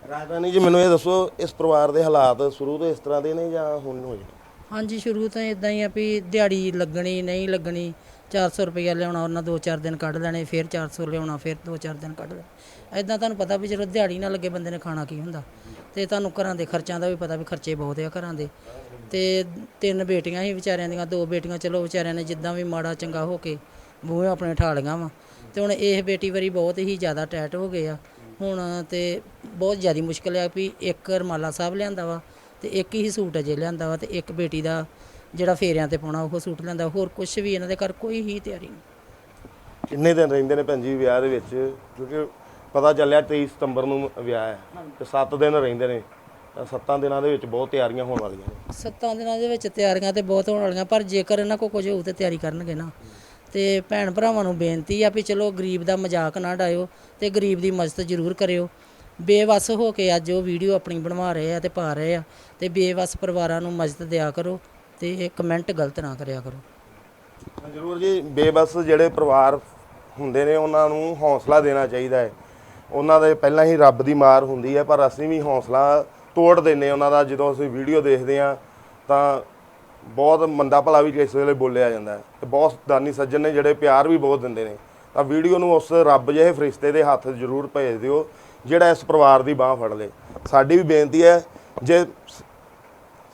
[SPEAKER 1] ਰਾਜਧਾਨੀ ਜੀ ਮੈਨੂੰ ਇਹ ਦੱਸੋ ਇਸ ਪਰਿਵਾਰ ਦੇ ਹਾਲਾਤ ਸ਼ੁਰੂ ਤੋਂ ਇਸ ਤਰ੍ਹਾਂ ਦੇ ਨੇ ਜਾਂ ਹੁਣ ਹੋਏ?
[SPEAKER 4] ਹਾਂਜੀ ਸ਼ੁਰੂ ਤੋਂ ਇਦਾਂ ਹੀ ਆ ਵੀ ਦਿਹਾੜੀ ਲੱਗਣੀ ਨਹੀਂ ਲੱਗਣੀ 400 ਰੁਪਇਆ ਲਿਆਉਣਾ ਉਹਨਾਂ ਦੋ ਚਾਰ ਦਿਨ ਕੱਢ ਲੈਣੇ ਫਿਰ 400 ਲਿਆਉਣਾ ਫਿਰ ਦੋ ਚਾਰ ਦਿਨ ਕੱਢ ਲੈਣੇ। ਐਦਾਂ ਤੁਹਾਨੂੰ ਪਤਾ ਵੀ ਜਦੋਂ ਦਿਹਾੜੀ ਨਾ ਲੱਗੇ ਬੰਦੇ ਨੇ ਖਾਣਾ ਕੀ ਹੁੰਦਾ? ਤੇ ਤੁਹਾਨੂੰ ਘਰਾਂ ਦੇ ਖਰਚਿਆਂ ਦਾ ਵੀ ਪਤਾ ਵੀ ਖਰਚੇ ਬਹੁਤ ਆ ਘਰਾਂ ਦੇ। ਤੇ ਤਿੰਨ ਬੇਟੀਆਂ ਸੀ ਵਿਚਾਰਿਆਂ ਦੀਆਂ, ਦੋ ਬੇਟੀਆਂ, ਚਲੋ ਵਿਚਾਰਿਆਂ ਨੇ ਜਿੱਦਾਂ ਵੀ ਮਾੜਾ ਚੰਗਾ ਹੋ ਕੇ ਬੂਹੇ ਆਪਣੇ ਠਾ ਲਈਆਂ ਵਾ। ਤੇ ਹੁਣ ਇਹ ਬੇਟੀ ਵਾਰੀ ਬਹੁਤ ਹੀ ਜ਼ਿਆਦਾ ਟੈਟ ਹੋ ਗਏ ਆ। ਹੁਣ ਤੇ ਬਹੁਤ ਜ਼ਿਆਦਾ ਮੁਸ਼ਕਲ ਆ ਵੀ ਇੱਕ ਰਮਾਲਾ ਸਾਹਿਬ ਲਿਆਂਦਾ ਵਾ ਤੇ ਇੱਕ ਹੀ ਸੂਟ ਅਜੇ ਲਿਆਂਦਾ ਵਾ ਤੇ ਇੱਕ ਬੇਟੀ ਦਾ ਜਿਹੜਾ ਫੇਰਿਆਂ ਤੇ ਪਾਉਣਾ ਉਹ ਸੂਟ ਲਿਆਂਦਾ, ਹੋਰ ਕੁਝ ਵੀ ਇਹਨਾਂ ਦੇ ਘਰ ਕੋਈ ਹੀ ਤਿਆਰੀ ਨਹੀਂ।
[SPEAKER 1] ਕਿੰਨੇ ਦਿਨ ਰਹਿੰਦੇ ਨੇ ਭੈਣ ਜੀ ਵਿਆਹ ਦੇ ਵਿੱਚ? ਕਿਉਂਕਿ ਪਤਾ ਚੱਲਿਆ 23 ਸਤੰਬਰ ਨੂੰ ਵਿਆਹ ਹੈ ਤੇ 7 ਦਿਨ ਰਹਿੰਦੇ ਨੇ। ਤਾਂ 7 ਦਿਨਾਂ ਦੇ ਵਿੱਚ ਬਹੁਤ ਤਿਆਰੀਆਂ ਹੋਣ ਵਾਲੀਆਂ ਨੇ।
[SPEAKER 4] ਸੱਤਾਂ ਦਿਨਾਂ ਦੇ ਵਿੱਚ ਤਿਆਰੀਆਂ ਤੇ ਬਹੁਤ ਹੋਣ ਵਾਲੀਆਂ ਪਰ ਜੇਕਰ ਇਹਨਾਂ ਕੋ ਕੁਝ ਹੋਊ ਤੇ ਤਿਆਰੀ ਕਰਨਗੇ ਨਾ। ਤੇ ਭੈਣ ਭਰਾਵਾਂ ਨੂੰ ਬੇਨਤੀ ਆ ਵੀ ਚਲੋ ਗਰੀਬ ਦਾ ਮਜ਼ਾਕ ਨਾ ਡਾਇਓ ਤੇ ਗਰੀਬ ਦੀ ਮਦਦ ਜ਼ਰੂਰ ਕਰਿਓ। ਬੇਵਸ ਹੋ ਕੇ ਅੱਜ ਉਹ ਵੀਡੀਓ ਆਪਣੀ ਬਣਵਾ ਰਹੇ ਆ ਤੇ ਪਾ ਰਹੇ ਆ ਤੇ ਬੇਵਸ ਪਰਿਵਾਰਾਂ ਨੂੰ ਮਦਦ ਦਿਆ ਕਰੋ ਤੇ ਕਮੈਂਟ ਗਲਤ ਨਾ ਕਰਿਆ ਕਰੋ।
[SPEAKER 1] ਜ਼ਰੂਰ ਜੀ ਬੇਬਸ ਜਿਹੜੇ ਪਰਿਵਾਰ ਹੁੰਦੇ ਨੇ ਉਹਨਾਂ ਨੂੰ ਹੌਸਲਾ ਦੇਣਾ ਚਾਹੀਦਾ ਹੈ। ਉਹਨਾਂ ਦੇ ਪਹਿਲਾਂ ਹੀ ਰੱਬ ਦੀ ਮਾਰ ਹੁੰਦੀ ਹੈ, ਪਰ ਅਸੀਂ ਵੀ ਹੌਸਲਾ ਤੋੜ ਦਿੰਨੇ ਉਹਨਾਂ ਦਾ। ਜਦੋਂ ਅਸੀਂ ਵੀਡੀਓ ਦੇਖਦੇ ਹਾਂ, ਤਾਂ ਬਹੁਤ ਮੰਦਾ ਭਲਾ ਵੀ ਇਸ ਵੇਲੇ ਬੋਲਿਆ ਜਾਂਦਾ ਹੈ ਤੇ ਬਹੁਤ ਦਾਨੀ ਸੱਜਣ ਨੇ ਜਿਹੜੇ ਪਿਆਰ ਵੀ ਬਹੁਤ ਦਿੰਦੇ ਨੇ। ਤਾਂ ਵੀਡੀਓ ਨੂੰ ਉਸ ਰੱਬ ਜਿਹੇ ਫਰਿਸ਼ਤੇ ਦੇ ਹੱਥ ਜ਼ਰੂਰ ਭੇਜ ਦਿਓ, ਜਿਹੜਾ ਇਸ ਪਰਿਵਾਰ ਦੀ ਬਾਹ ਫੜ ਲੇ। ਸਾਡੀ ਵੀ ਬੇਨਤੀ ਹੈ, ਜੇ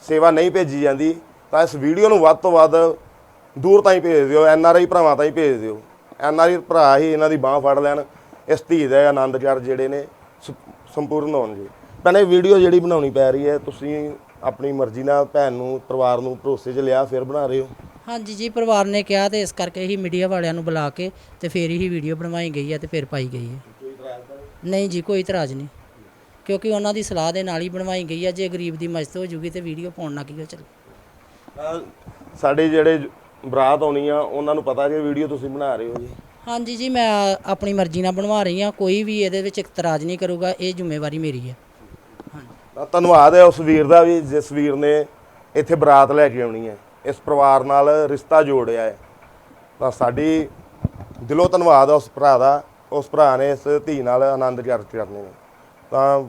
[SPEAKER 1] ਸੇਵਾ ਨਹੀਂ ਭੇਜੀ ਜਾਂਦੀ, ਤਾਂ ਇਸ ਵੀਡੀਓ ਨੂੰ ਵੱਧ ਤੋਂ ਵੱਧ ਦੂਰ ਤਾਈਂ ਭੇਜ ਦਿਓ, ਐਨ ਆਰ ਆਈ ਭਰਾਵਾਂ ਤਾਈਂ ਭੇਜ ਦਿਓ। ਐਨ ਆਰ ਆਈ ਭਰਾ ਹੀ ਇਹਨਾਂ ਦੀ ਬਾਹ ਫੜ ਲੈਣ। ਇਸ ਧੀ ਦੇ ਆਨੰਦ ਚੜ ਜਿਹੜੇ ਨੇ ਸ- ਸੰਪੂਰਨ ਹੋਣ ਜੀ। ਭੈਣੇ ਵੀਡੀਓ ਜਿਹੜੀ ਬਣਾਉਣੀ ਪੈ ਰਹੀ ਹੈ ਤੁਸੀਂ ਆਪਣੀ ਮਰਜ਼ੀ ਨਾਲ ਭੈਣ ਨੂੰ ਪਰਿਵਾਰ ਨੂੰ ਭਰੋਸੇ 'ਚ ਲਿਆ ਫਿਰ ਬਣਾ ਰਹੇ ਹੋ?
[SPEAKER 4] ਹਾਂਜੀ ਜੀ ਪਰਿਵਾਰ ਨੇ ਕਿਹਾ ਤੇ ਇਸ ਕਰਕੇ ਹੀ ਮੀਡੀਆ ਵਾਲਿਆਂ ਨੂੰ ਬੁਲਾ ਕੇ ਤੇ ਫੇਰ ਹੀ ਵੀਡੀਓ ਬਣਵਾਈ ਗਈ ਹੈ ਤੇ ਫਿਰ ਪਾਈ ਗਈ ਹੈ। ਨਹੀਂ ਜੀ ਕੋਈ ਇਤਰਾਜ਼ ਨਹੀਂ। ਕਿਉਂਕਿ ਉਹਨਾਂ ਦੀ ਸਲਾਹ ਦੇ ਨਾਲ ਹੀ ਬਣਵਾਈ ਗਈ ਹੈ। ਜੇ ਗਰੀਬ ਦੀ ਮਦਦ ਹੋ ਜੂਗੀ ਤੇ ਵੀਡੀਓ ਪਾਉਣ ਨਾ ਕੀ ਚੱਲ?
[SPEAKER 1] ਤਾਂ ਸਾਡੇ ਜਿਹੜੇ ਬਰਾਤ ਆਉਣੀ ਆ ਉਹਨਾਂ ਨੂੰ ਪਤਾ ਕਿ ਵੀਡੀਓ ਤੁਸੀਂ ਬਣਾ ਰਹੇ ਹੋ ਜੀ।
[SPEAKER 4] ਹਾਂਜੀ ਜੀ, ਮੈਂ ਆਪਣੀ ਮਰਜ਼ੀ ਨਾਲ ਬਣਵਾ ਰਹੀ ਹਾਂ। ਕੋਈ ਵੀ ਇਹਦੇ ਵਿੱਚ ਇਤਰਾਜ਼ ਨਹੀਂ ਕਰੂਗਾ, ਇਹ ਜ਼ਿੰਮੇਵਾਰੀ ਮੇਰੀ ਹੈ।
[SPEAKER 1] ਤਾਂ ਧੰਨਵਾਦ ਹੈ ਉਸ ਵੀਰ ਦਾ ਵੀ, ਜਿਸ ਵੀਰ ਨੇ ਇੱਥੇ ਬਰਾਤ ਲੈ ਕੇ ਆਉਣੀ ਹੈ। ਇਸ ਪਰਿਵਾਰ ਨਾਲ ਰਿਸ਼ਤਾ ਜੋੜਿਆ ਹੈ। ਤਾਂ ਸਾਡੀ ਦਿਲੋਂ ਧੰਨਵਾਦ ਹੈ ਉਸ ਭਰਾ ਦਾ। ਉਸ ਭਰਾ ਨੇ ਇਸ ਧੀ ਨਾਲ ਆਨੰਦ ਚਰਚ ਕਰਨੇ ਨੇ। ਤਾਂ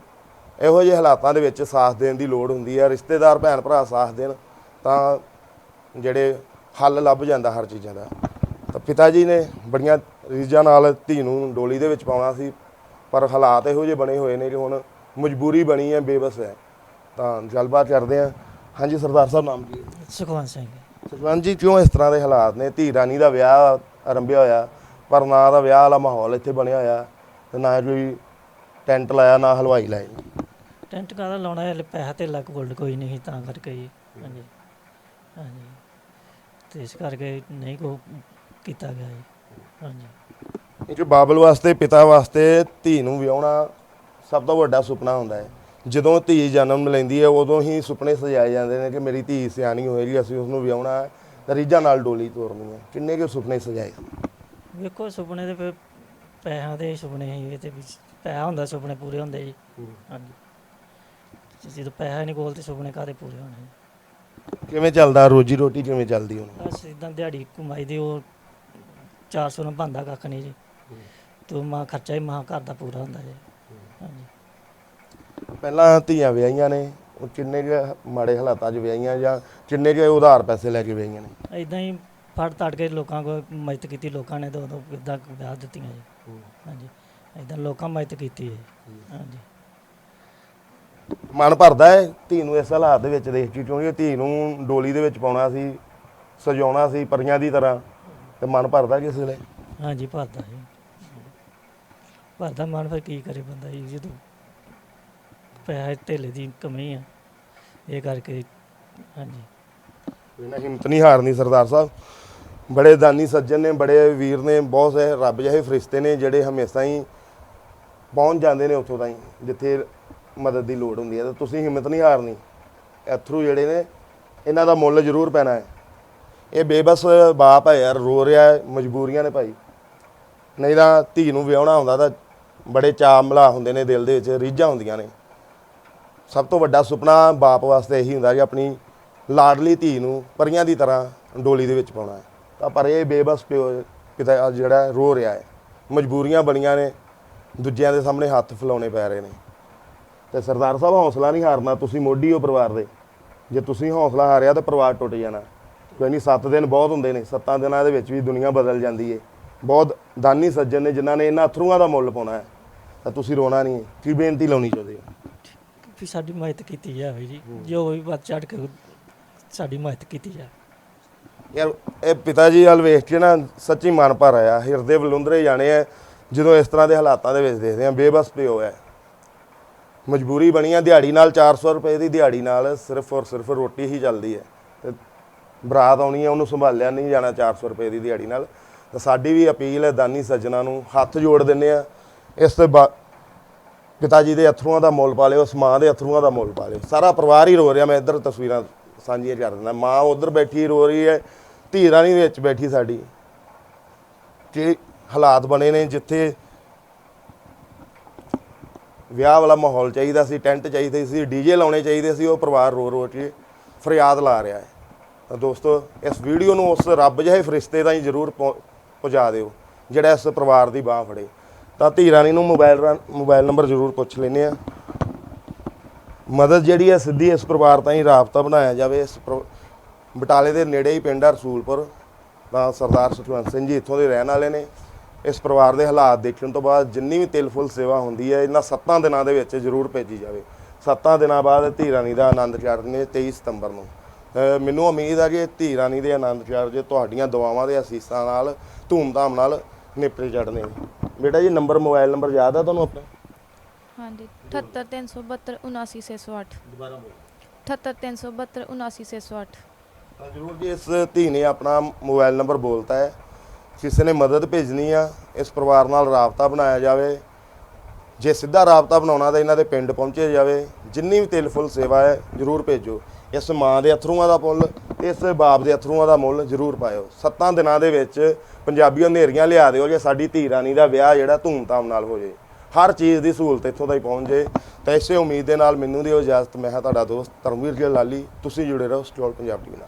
[SPEAKER 1] ਇਹੋ ਜਿਹੇ ਹਾਲਾਤਾਂ ਦੇ ਵਿੱਚ ਸਾਥ ਦੇਣ ਦੀ ਲੋੜ ਹੁੰਦੀ ਹੈ। ਰਿਸ਼ਤੇਦਾਰ ਭੈਣ ਭਰਾ ਸਾਥ ਦੇਣ, ਤਾਂ ਜਿਹੜੇ ਹੱਲ ਲੱਭ ਜਾਂਦਾ ਹਰ ਚੀਜ਼ਾਂ ਦਾ। ਤਾਂ ਪਿਤਾ ਜੀ ਨੇ ਬੜੀਆਂ ਰੀਝਾਂ ਨਾਲ ਧੀ ਨੂੰ ਡੋਲੀ ਦੇ ਵਿੱਚ ਪਾਉਣਾ ਸੀ ਪਰ ਹਾਲਾਤ ਇਹੋ ਜਿਹੇ ਬਣੇ ਹੋਏ ਨੇ ਕਿ ਹੁਣ ਮਜਬੂਰੀ ਬਣੀ ਹੈ ਬੇਬਸ ਹੈ। ਤਾਂ ਗੱਲਬਾਤ ਕਰਦੇ ਹਾਂ। ਹਾਂਜੀ ਸਰਦਾਰ ਸਾਹਿਬ ਨਾਮ ਜੀ
[SPEAKER 5] ਸੁਖਵੰਤ ਸਿੰਘ।
[SPEAKER 1] ਸੁਖਵੰਤ ਜੀ ਕਿਉਂ ਇਸ ਤਰ੍ਹਾਂ ਦੇ ਹਾਲਾਤ ਨੇ? ਧੀ ਰਾਣੀ ਦਾ ਵਿਆਹ ਆਰੰਭਿਆ ਹੋਇਆ ਪਰ ਨਾ ਦਾ ਵਿਆਹ ਵਾਲਾ ਮਾਹੌਲ ਇੱਥੇ ਬਣਿਆ ਹੋਇਆ ਤੇ ਨਾ ਕੋਈ ਟੈਂਟ ਲਾਇਆ ਨਾ ਹਲਵਾਈ ਲਾਏ
[SPEAKER 5] ਟੈਂਟ ਕਾਹਦਾ ਲਾਉਣਾ ਹੈ? ਪੈਸਾ ਤੇ ਲੱਗ ਗੋਲਡ ਕੋਈ ਨਹੀਂ ਤਾਂ ਕਰਕੇ ਜੀ ਹਾਂਜੀ। ਹਾਂਜੀ। ਤੇ ਇਸ ਕਰਕੇ ਨਹੀਂ ਕੋ ਕੀਤਾ ਗਿਆ ਜੀ। ਹਾਂਜੀ।
[SPEAKER 1] ਇਹ ਜੋ ਬਾਬਲ ਵਾਸਤੇ ਪਿਤਾ ਵਾਸਤੇ ਧੀ ਨੂੰ ਵਿਆਹਣਾ ਸਭ ਤੋਂ ਵੱਡਾ ਸੁਪਨਾ ਹੁੰਦਾ ਹੈ। ਜਦੋਂ ਧੀ ਜਨਮ ਲੈਂਦੀ ਹੈ ਉਦੋਂ ਹੀ ਸੁਪਨੇ ਸਜਾਏ ਜਾਂਦੇ ਨੇ ਕਿ ਮੇਰੀ ਧੀ ਸਿਆਣੀ ਹੋਏਗੀ ਅਸੀਂ ਉਸ ਨੂੰ ਵਿਆਹਣਾ ਹੈ। ਤੇ ਰੀਝਾਂ ਨਾਲ ਡੋਲੀ ਤੋਰਨੀ ਹੈ ਕਿੰਨੇ ਕੁ ਸੁਪਨੇ ਸਜਾਏ?
[SPEAKER 5] ਵੇਖੋ ਸੁਪਨੇ ਦੇ ਫਿਰ ਪੈਸਿਆਂ ਦੇ ਸੁਪਨੇ ਇਹ ਤੇ ਵੀ ਪੈਸਾ ਹੁੰਦਾ ਸੁਪਨੇ ਪੂਰੇ ਹੁੰਦੇ ਜੀ। ਹਾਂਜੀ। ਜਦੋਂ ਪੈਸਾ ਨਹੀਂ ਕੋਲ ਤੇ ਸੁਪਨੇ ਕਾਹਦੇ ਪੂਰੇ ਹੋਣੇ?
[SPEAKER 1] ਕਿਵੇਂ ਚੱਲਦਾ? ਰੋਜੀ ਰੋਟੀ ਕਿਵੇਂ ਚੱਲਦੀ ਹੁਣ?
[SPEAKER 5] ਬਸ ਇਦਾਂ ਦਿਹਾੜੀ ਕਮਾਈ ਦੀ ਉਹ 400 ਨਾਲ ਬੰਦਾ ਕੱਖ ਨਹੀਂ ਜੀ। ਤੇ ਮਾਂ ਖਰਚਾ ਹੀ ਮਾਂ ਘਰ ਦਾ ਪੂਰਾ ਹੁੰਦਾ ਜੀ। ਹਾਂਜੀ।
[SPEAKER 1] ਪਹਿਲਾਂ ਧੀਆਂ ਵਿਆਹੀਆਂ ਨੇ ਉਹ ਕਿੰਨੇ ਕੁ ਮਾੜੇ ਹਾਲਾਤਾਂ 'ਚ ਵਿਆਹੀਆਂ ਜਾਂ ਕਿੰਨੇ ਕੁ ਉਧਾਰ ਪੈਸੇ ਲੈ ਕੇ ਵਿਆਹੀਆਂ ਨੇ?
[SPEAKER 5] ਇਦਾਂ ਹੀ ਫੜ ਤੜ ਕੇ ਲੋਕਾਂ ਕੋਲ ਮਦਦ ਕੀਤੀ ਲੋਕਾਂ ਨੇ ਤਾਂ ਉਦੋਂ ਕਿੱਦਾਂ ਵਿਆਹ ਦਿੱਤੀਆਂ ਜੀ। ਹਾਂਜੀ। ਇਦਾਂ ਲੋਕਾਂ ਮਦਦ ਕੀਤੀ ਹੈ। ਹਾਂਜੀ।
[SPEAKER 1] ਮਨ ਭਰਦਾ ਹੈ ਧੀ ਨੂੰ ਇਸ ਹਾਲਾਤ ਦੇ ਵਿੱਚ ਦੇਖ ਕੇ ਕਿਉਂਕਿ ਧੀ ਨੂੰ ਡੋਲੀ ਦੇ ਵਿੱਚ ਪਾਉਣਾ ਸੀ ਸਜਾਉਣਾ ਸੀ ਪਰੀਆਂ ਦੀ ਤਰ੍ਹਾਂ। ਤੇ ਮਨ ਭਰਦਾ ਕਿਸ ਵੇਲੇ
[SPEAKER 5] ਹਾਂਜੀ ਭਰਦਾ ਜੀ। ਭਰਦਾ ਮਨ ਫਿਰ ਕੀ ਕਰੇ ਬੰਦਾ ਜੀ? ਜਦੋਂ ਪੈਸੇ ਧੇਲੇ ਦੀ ਕਮੀ ਆ। ਇਹ ਕਰਕੇ ਹਾਂਜੀ।
[SPEAKER 1] ਇਹਨਾਂ ਹਿੰਮਤ ਨਹੀਂ ਹਾਰਨੀ ਸਰਦਾਰ ਸਾਹਿਬ। ਬੜੇ ਦਾਨੀ ਸੱਜਣ ਨੇ ਬੜੇ ਵੀਰ ਨੇ ਬਹੁਤ ਸੇ ਰੱਬ ਜਿਹੇ ਫਰਿਸ਼ਤੇ ਨੇ ਜਿਹੜੇ ਹਮੇਸ਼ਾ ਹੀ ਪਹੁੰਚ ਜਾਂਦੇ ਨੇ ਉੱਥੋਂ ਤਾਈਂ ਜਿੱਥੇ ਮਦਦ ਦੀ ਲੋੜ ਹੁੰਦੀ ਹੈ। ਤਾਂ ਤੁਸੀਂ ਹਿੰਮਤ ਨਹੀਂ ਹਾਰਨੀ। ਐਥਰੂ ਜਿਹੜੇ ਨੇ ਇਹਨਾਂ ਦਾ ਮੁੱਲ ਜ਼ਰੂਰ ਪੈਣਾ ਹੈ। ਇਹ ਬੇਬਸ ਬਾਪ ਹੈ ਯਾਰ, ਰੋ ਰਿਹਾ ਹੈ ਮਜਬੂਰੀਆਂ ਨੇ ਭਾਈ। ਨਹੀਂ ਤਾਂ ਧੀ ਨੂੰ ਵਿਆਹਣਾ ਹੁੰਦਾ ਤਾਂ ਬੜੇ ਚਾਅ ਮਲਾ ਹੁੰਦੇ ਨੇ ਦਿਲ ਦੇ ਵਿੱਚ, ਰੀਝਾਂ ਹੁੰਦੀਆਂ ਨੇ। ਸਭ ਤੋਂ ਵੱਡਾ ਸੁਪਨਾ ਬਾਪ ਵਾਸਤੇ ਇਹੀ ਹੁੰਦਾ ਕਿ ਆਪਣੀ ਲਾਡਲੀ ਧੀ ਨੂੰ ਪਰੀਆਂ ਦੀ ਤਰ੍ਹਾਂ ਡੋਲੀ ਦੇ ਵਿੱਚ ਪਾਉਣਾ ਹੈ। ਤਾਂ ਪਰ ਇਹ ਬੇਬਸ ਪਿਓ, ਪਿਤਾ ਜਿਹੜਾ ਰੋ ਰਿਹਾ ਹੈ। ਮਜਬੂਰੀਆਂ ਬਣੀਆਂ ਨੇ, ਦੂਜਿਆਂ ਦੇ ਸਾਹਮਣੇ ਹੱਥ ਫੈਲਾਉਣੇ ਪੈ ਰਹੇ ਨੇ। ਤੇ ਸਰਦਾਰ ਸਾਹਿਬ, ਹੌਸਲਾ ਨਹੀਂ ਹਾਰਨਾ, ਤੁਸੀਂ ਮੋਢੀ ਹੋ ਪਰਿਵਾਰ ਦੇ। ਜੇ ਤੁਸੀਂ ਹੌਸਲਾ ਹਾਰਿਆ ਤਾਂ ਪਰਿਵਾਰ ਟੁੱਟ ਜਾਣਾ। ਕੋਈ ਨਹੀਂ 7 ਦਿਨ ਬਹੁਤ ਹੁੰਦੇ ਨੇ। 7 ਦਿਨਾਂ ਦੇ ਵਿੱਚ ਵੀ ਦੁਨੀਆ ਬਦਲ ਜਾਂਦੀ ਏ। ਬਹੁਤ ਦਾਨੀ ਸੱਜਣ ਨੇ ਜਿਨ੍ਹਾਂ ਨੇ ਇਹਨਾਂ ਅਥਰੂਆਂ ਦਾ ਮੁੱਲ ਪਾਉਣਾ ਹੈ। ਤਾਂ ਤੁਸੀਂ ਰੋਣਾ ਨਹੀਂ ਕੀ ਬੇਨਤੀ ਲਾਉਣੀ ਚਾਹੁੰਦੇ ਹੋ?
[SPEAKER 5] ਵੀ ਸਾਡੀ ਮਦਦ ਕੀਤੀ ਜਾਵੇ ਜੀ। ਜੋ ਵੀ ਵੱਧ ਚੜ ਕੇ ਸਾਡੀ ਮਦਦ ਕੀਤੀ ਜਾਵੇ।
[SPEAKER 1] ਯਾਰ ਇਹ ਪਿਤਾ ਜੀ ਵੱਲ ਵੇਖ ਕੇ ਨਾ ਸੱਚੀ ਮਨ ਭਰ ਆਇਆ। ਹਿਰਦੇ ਬਲੁੰਦਰੇ ਜਾਣੇ ਆ। ਜਦੋਂ ਇਸ ਤਰ੍ਹਾਂ ਦੇ ਹਾਲਾਤਾਂ ਦੇ ਵਿੱਚ ਦੇਖਦੇ ਆ ਬੇਬਸ ਪਿਓ ਹੈ। ਮਜਬੂਰੀ ਬਣੀ ਆ ਦਿਹਾੜੀ ਨਾਲ 400 ਰੁਪਏ ਦੀ ਦਿਹਾੜੀ ਨਾਲ ਸਿਰਫ ਔਰ ਸਿਰਫ ਰੋਟੀ ਹੀ ਚੱਲਦੀ ਹੈ। ਤੇ ਬਰਾਤ ਆਉਣੀ ਹੈ ਉਹਨੂੰ ਸੰਭਾਲਿਆ ਨਹੀਂ ਜਾਣਾ 400 ਰੁਪਏ ਦੀ ਦਿਹਾੜੀ ਨਾਲ। ਤਾਂ ਸਾਡੀ ਵੀ ਅਪੀਲ ਹੈ ਦਾਨੀ ਸੱਜਣਾ ਨੂੰ, ਹੱਥ ਜੋੜ ਦਿੰਨੇ ਆ। ਇਸ ਤੋਂ ਬਾ ਪਿਤਾ ਜੀ ਦੇ ਅਥਰੂਆਂ ਦਾ ਮੁੱਲ ਪਾ ਲਿਓ ਉਸ ਮਾਂ ਦੇ ਅਥਰੂਆਂ ਦਾ ਮੁੱਲ ਪਾ ਲਿਓ। ਸਾਰਾ ਪਰਿਵਾਰ ਹੀ ਰੋ ਰਿਹਾ, ਮੈਂ ਇੱਧਰ ਤਸਵੀਰਾਂ ਸਾਂਝੀਆਂ ਕਰ ਦਿੰਦਾ। ਮਾਂ ਉਧਰ ਬੈਠੀ ਰੋ ਰਹੀ ਹੈ, ਧੀ ਰਾਣੀ ਵਿੱਚ ਬੈਠੀ ਸਾਡੀ। ਕਿ ਹਾਲਾਤ ਬਣੇ ਨੇ ਜਿੱਥੇ ਵਿਆਹ ਵਾਲਾ ਮਾਹੌਲ ਚਾਹੀਦਾ ਸੀ, ਟੈਂਟ ਚਾਹੀਦੇ ਸੀ, ਡੀਜੇ ਲਾਉਣੇ ਚਾਹੀਦੇ ਸੀ, ਉਹ ਪਰਿਵਾਰ ਰੋ ਰੋ ਕੇ ਫਰਿਆਦ ਲਾ ਰਿਹਾ ਹੈ। ਦੋਸਤੋ, ਇਸ ਵੀਡੀਓ ਨੂੰ ਉਸ ਰੱਬ ਜਿਹੇ ਫਰਿਸ਼ਤੇ ਤਾਈਂ ਜ਼ਰੂਰ ਪਹੁੰ- ਪਹੁੰਚਾ ਦਿਓ, ਜਿਹੜਾ ਇਸ ਪਰਿਵਾਰ ਦੀ ਬਾਹ ਫੜੇ। ਤਾਂ ਧੀ ਰਾਣੀ ਨੂੰ ਮੋਬਾਈਲ ਰਾਂ- ਮੋਬਾਈਲ ਨੰਬਰ ਜ਼ਰੂਰ ਪੁੱਛ ਲੈਨੇ ਆ ਮਦਦ ਜਿਹੜੀ ਹੈ ਸਿੱਧੀ ਇਸ ਪਰਿਵਾਰ ਤਾਈਂ ਰਾਬਤਾ ਬਣਾਇਆ ਜਾਵੇ। ਇਸ ਪਰ- ਬਟਾਲੇ ਦੇ ਨੇੜੇ ਹੀ ਪਿੰਡ ਰਸੂਲਪੁਰ। ਤਾਂ ਸਰਦਾਰ ਸੁਖਵੰਤ ਸਿੰਘ ਜੀ ਇੱਥੋਂ ਦੇ ਰਹਿਣ ਵਾਲੇ ਨੇ। ਇਸ ਪਰਿਵਾਰ ਦੇ ਹਾਲਾਤ ਦੇਖਣ ਤੋਂ ਬਾਅਦ ਜਿੰਨੀ ਵੀ ਤਿਲ ਫੁੱਲ ਸੇਵਾ ਹੁੰਦੀ ਹੈ, ਇਹਨਾਂ 7 ਦਿਨਾਂ ਦੇ ਵਿੱਚ ਜ਼ਰੂਰ ਭੇਜੀ ਜਾਵੇ। 7 ਦਿਨਾਂ ਬਾਅਦ ਧੀ ਰਾਣੀ ਦਾ ਆਨੰਦ ਚਾੜਨੇ 23 ਸਤੰਬਰ ਨੂੰ। ਮੈਨੂੰ ਉਮੀਦ ਹੈ ਕਿ ਧੀ ਰਾਣੀ ਦੇ ਆਨੰਦ ਚਾਰਜ ਤੁਹਾਡੀਆਂ ਦੁਆਵਾਂ ਦੇ ਅਸੀਸਾਂ ਨਾਲ ਧੂਮਧਾਮ ਨਾਲ ਨਿਪਟੇ ਚੜਨੇ ਬੇਟਾ ਜੀ ਨੰਬਰ ਮੋਬਾਈਲ ਨੰਬਰ ਯਾਦ ਹੈ ਤੁਹਾਨੂੰ ਆਪਣਾ?
[SPEAKER 3] ਹਾਂਜੀ 78372 79608 ਦੁਬਾਰਾ ਬੋਲ। 78372 79608
[SPEAKER 1] ਤਾਂ ਜ਼ਰੂਰ ਜੀ ਇਸ ਧੀ ਨੇ ਆਪਣਾ ਮੋਬਾਈਲ ਨੰਬਰ ਬੋਲਤਾ ਹੈ। ਕਿਸੇ ਨੇ ਮਦਦ ਭੇਜਣੀ ਆ ਇਸ ਪਰਿਵਾਰ ਨਾਲ ਰਾਬਤਾ ਬਣਾਇਆ ਜਾਵੇ। ਜੇ ਸਿੱਧਾ ਰਾਬਤਾ ਬਣਾਉਣਾ ਤਾਂ ਇਹਨਾਂ ਦੇ ਪਿੰਡ ਪਹੁੰਚੇ ਜਾਵੇ। ਜਿੰਨੀ ਵੀ ਤਿਲ ਫੁੱਲ ਸੇਵਾ ਹੈ ਜ਼ਰੂਰ ਭੇਜੋ। ਇਸ ਮਾਂ ਦੇ ਅਥਰੂਆਂ ਦਾ ਪੁੱਲ ਇਸ ਬਾਪ ਦੇ ਅਥਰੂਆਂ ਦਾ ਮੁੱਲ ਜ਼ਰੂਰ ਪਾਇਓ। ਸੱਤਾਂ ਦਿਨਾਂ ਦੇ ਵਿੱਚ ਪੰਜਾਬੀਓ ਨੇਰੀਆਂ ਲਿਆ ਦਿਓ ਜੇ ਸਾਡੀ ਧੀ ਰਾਣੀ ਦਾ ਵਿਆਹ ਜਿਹੜਾ ਧੂਮਧਾਮ ਨਾਲ ਹੋ ਜੇ। ਹਰ ਚੀਜ਼ ਦੀ ਸਹੂਲਤ ਇੱਥੋਂ ਤਾਈਂ ਪਹੁੰਚ ਜੇ। ਤਾਂ ਇਸੇ ਉਮੀਦ ਦੇ ਨਾਲ ਮੈਨੂੰ ਦਿਓ ਇਜਾਜ਼ਤ। ਮੈਂ ਹਾਂ ਤੁਹਾਡਾ ਦੋਸਤ ਧਰਮਵੀਰ ਜੀ ਲਾਲੀ। ਤੁਸੀਂ ਜੁੜੇ ਰਹੋ ਸਟੋਲ ਪੰਜਾਬ ਟੀਵੀ ਨਾਲ।